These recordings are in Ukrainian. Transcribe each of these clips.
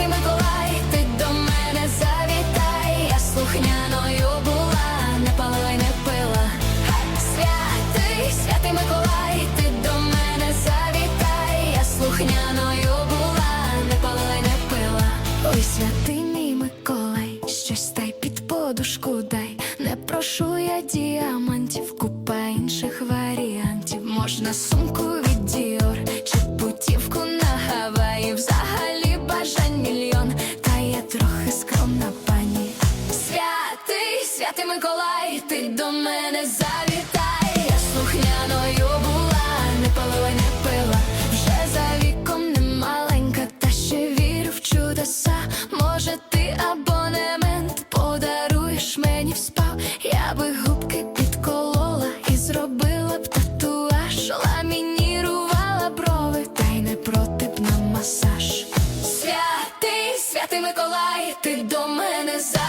Миколай, ти до мене завітай, я слухняною була, не палила пила. Святий, святий Миколай, ти до мене завітай, я слухняною була, не палила пила. Ой, святий Миколай, щось дай під подушку дай. Не прошу я діамантів, купа інших варіантів. Можна сумку від Діор Святий, Миколай, ти до мене завітай. Я слухняною була, не палила, не пила. Вже за віком не маленька, та ще вірю в чудеса. Може, ти абонемент подаруєш мені в спав. Я би губки підколола і зробила б татуаж, ламінірувала брови, та й не проти б на масаж. Святий, святий Миколай, ти до мене завітай.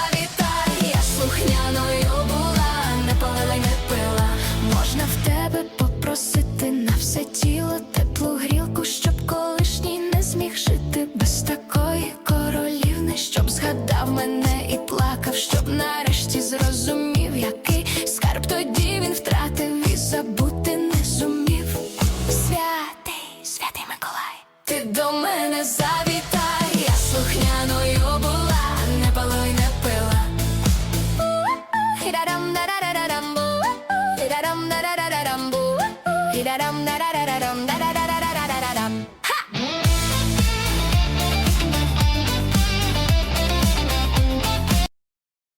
теплу грілку, щоб колишній не зміг жити без такої королівни, щоб згадав мене і плакав, щоб нарешті зрозумів, який скарб тоді він втратив і забути не зумів. Святий, святий Миколай, ти до мене завітай, я слухняною була, не палуй, не пила. Хідарам-дарарарам. Hit a dum da da da da dum.